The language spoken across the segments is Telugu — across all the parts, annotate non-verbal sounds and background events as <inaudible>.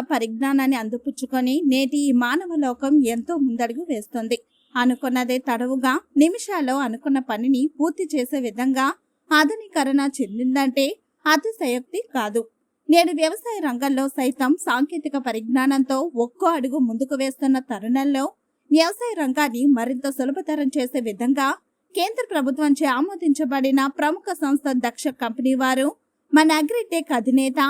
పరిజ్ఞానాన్ని అందిపుచ్చుకొని నేటి ఈ మానవ లోకం ఎంతో ముందడుగు వేస్తుంది. అనుకున్నదే తడవుగా నిమిషాల్లో అనుకున్న పనిని పూర్తి చేసే విధంగా ఆధునీకరణ చెందిందంటే అతిశయోక్తి కాదు. నేడు వ్యవసాయ రంగంలో సైతం సాంకేతిక పరిజ్ఞానంతో ఒక్కో అడుగు ముందుకు వేస్తున్న తరుణంలో వ్యవసాయ రంగాన్ని మరింత సులభతరం చేసే విధంగా కేంద్ర ప్రభుత్వంచే ఆమోదించబడిన ప్రముఖ సంస్థ దక్ష కంపెనీ వారు మన అగ్రిటెక్ అధినేత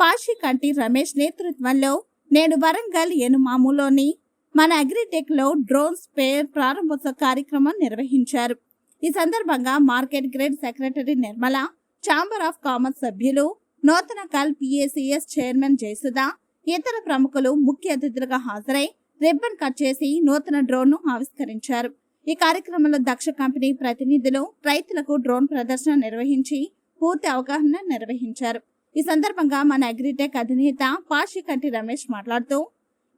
పాషికంటి రమేష్ నేతృత్వంలో నేడు వరంగల్ ఎనుమాములోని మన అగ్రిటెక్లో డ్రోన్ స్పేర్ ప్రారంభోత్సవ కార్యక్రమం నిర్వహించారు. ఈ సందర్భంగా market grade secretary Nirmala chamber of commerce సభ్యులు నూతన కల్ పిఏసిఎస్ చైర్మన్ జయసుధ ఇతర ప్రముఖులు ముఖ్య అతిథులుగా హాజరై రిబ్బన్ కట్ చేసి నూతన డ్రోన్ను ఆవిష్కరించారు. ఈ కార్యక్రమంలో దక్ష కంపెనీ ప్రతినిధులు రైతులకు డ్రోన్ ప్రదర్శన నిర్వహించి పూర్తి అవగాహన నిర్వహించారు. ఈ సందర్భంగా మన అగ్రిటెక్ అధినేత పాషికంటి రమేష్ మాట్లాడుతూ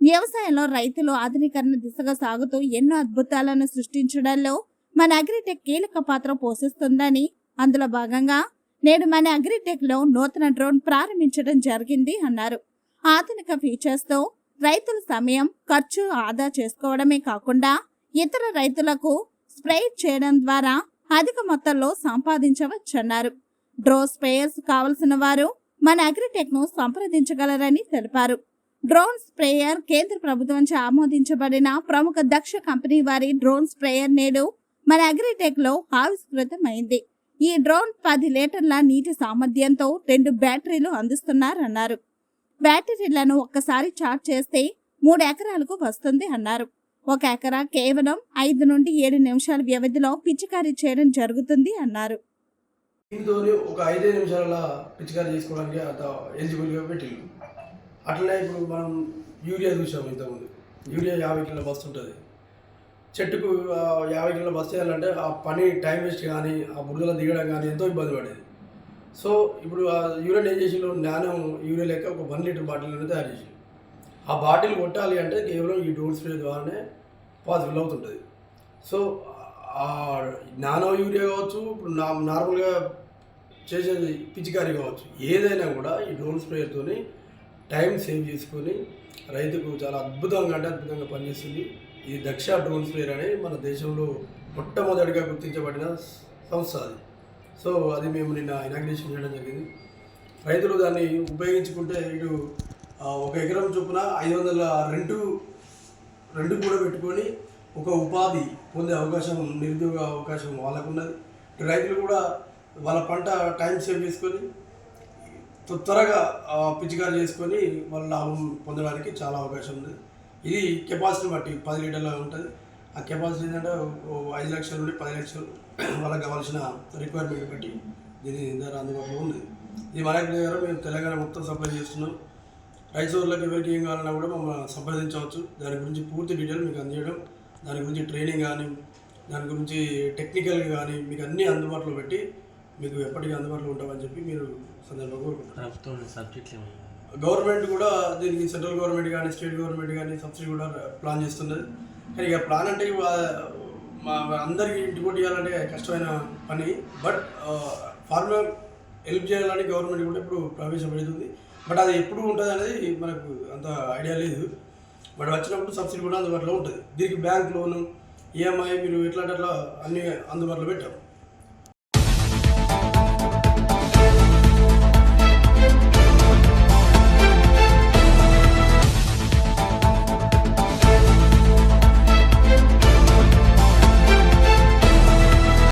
వ్యవసాయంలో రైతులు ఆధునీకరణ దిశగా సాగుతూ ఎన్నో అద్భుతాలను సృష్టించడంలో మన అగ్రిటెక్ కీలక పాత్ర పోషిస్తుందని అందులో భాగంగా నేడు మన అగ్రిటెక్లో నూతన డ్రోన్ ప్రారంభించడం జరిగింది అన్నారు. ఆధునిక ఫీచర్స్తో రైతుల సమయం ఖర్చు ఆదా చేసుకోవడమే కాకుండా ఇతర రైతులకు స్ప్రే చేయడం ద్వారా అధిక మొత్తంలో సంపాదించవచ్చన్నారు. డ్రో స్ప్రేయర్స్ కావలసిన వారు మన అగ్రిటెక్ను సంప్రదించగలరని తెలిపారు. డ్రోన్ స్ప్రేయర్ కేంద్ర ప్రభుత్వంచే ఆమోదించబడిన ప్రముఖ దక్ష కంపెనీ వారి డ్రోన్ స్ప్రేయర్ నేడు మన అగ్రిటెక్లో ఆవిష్కృతమైంది. ఈ డ్రోన్ పది లీటర్ల నీటి సామర్థ్యంతో రెండు బ్యాటరీలు అందిస్తున్నారన్నారు. బ్యాటరీలను ఒక్కసారి చార్జ్ చేస్తే మూడు ఎకరాలకు వస్తుంది అన్నారు. ఒక ఎకరా కేవలం ఐదు నుండి ఏడు నిమిషాల వ్యవధిలో పిచికారీ చేయడం జరుగుతుంది అన్నారు. దీంతో ఒక ఐదే నిమిషాల పిచికారీ చేసుకోవడానికి అంత ఎలిజిబుల్గా పెట్టిండు అట్లనే ఇప్పుడు మనం యూరియా చూసాం ఇంతకుముందు. యూరియా యాభై కిలో బస్సు ఉంటుంది. చెట్టుకు ఆ, యాభై కిలో బస్సు చేయాలంటే ఆ పని టైం వేస్ట్ కానీ ఆ బురదలో దిగడం కానీ ఎంతో ఇబ్బంది పడేది. సో ఇప్పుడు ఆ యూరియా ఏం చేసిండు నానో యూరియా లెక్క ఒక వన్ లీటర్ బాటిల్ అనేది తయారు చేసి ఆ బాటిల్ కొట్టాలి అంటే కేవలం ఈ డోర్ స్ప్రే ద్వారానే పాసిబుల్ అవుతుంటుంది. సో నానో యూరియా కావచ్చు ఇప్పుడు నా నార్మల్గా చేసేది పిచికారీ కావచ్చు ఏదైనా కూడా ఈ డ్రోన్ స్ప్రేయర్తోని టైం సేవ్ చేసుకొని రైతుకు చాలా అద్భుతంగా అంటే అద్భుతంగా పనిచేస్తుంది. ఈ దక్ష డ్రోన్ స్ప్రేయర్ అనేది మన దేశంలో మొట్టమొదటిగా గుర్తించబడిన సంస్థ అది. సో అది మేము నిన్న ఇనాగ్రేషన్ చేయడం జరిగింది. రైతులు దాన్ని ఉపయోగించుకుంటే ఇటు ఒక ఎకరం చొప్పున ఐదు వందల రెండు రెండు కూడా పెట్టుకొని ఒక ఉపాధి పొందే అవకాశం నిరుద్యోగ అవకాశం వాళ్ళకున్నది. రైతులు కూడా వాళ్ళ పంట టైం సేవ్ చేసుకొని త్వరగా పిచికారు చేసుకొని వాళ్ళ లాభం పొందడానికి చాలా అవకాశం ఉంది. ఇది కెపాసిటీ బట్టి పది లీటర్ల ఉంటుంది. ఆ కెపాసిటీ ఏంటంటే ఐదు లక్షల నుండి పది లక్షలు <clears throat> వాళ్ళకి కావాల్సిన రిక్వైర్మెంట్ బట్టి దీని ధర అందుబాటులో ఉంది. ఇది మనకి దగ్గర మేము తెలంగాణ మొత్తం సప్లై చేస్తున్నాం. రైతులకు ఎవరికి ఏం కావాలన్నా కూడా మమ్మల్ని సంప్రదించవచ్చు. దాని గురించి పూర్తి డీటెయిల్ మీకు అందజేయడం. దాని గురించి ట్రైనింగ్ కానీ దాని గురించి టెక్నికల్గా కానీ మీకు అన్నీ అందుబాటులో పెట్టి మీకు ఎప్పటికీ అందుబాటులో ఉంటామని చెప్పి మీరు సందర్భంగా కోరుకుంటున్నారు గవర్నమెంట్ కూడా దీనికి సెంట్రల్ గవర్నమెంట్ కానీ స్టేట్ గవర్నమెంట్ కానీ సబ్సిడీ కూడా ప్లాన్ చేస్తున్నది. కానీ ఇక ప్లాన్ అంటే మా అందరికీ ఇంటిపోటీ చేయాలంటే కష్టమైన పని. బట్ ఫార్మర్ హెల్ప్ చేయాలని గవర్నమెంట్ కూడా ఇప్పుడు ప్రవేశపెడుతుంది. బట్ అది ఎప్పుడు ఉంటుంది అనేది మనకు అంత ఐడియా లేదు. వాడు వచ్చినప్పుడు సబ్సిడీ కూడా అందుబాటులో ఉంటుంది. దీనికి బ్యాంక్ లోను ఈఎంఐ మీరు ఎట్లా అట్లా అన్నీ అందుబాటులో పెట్టాము.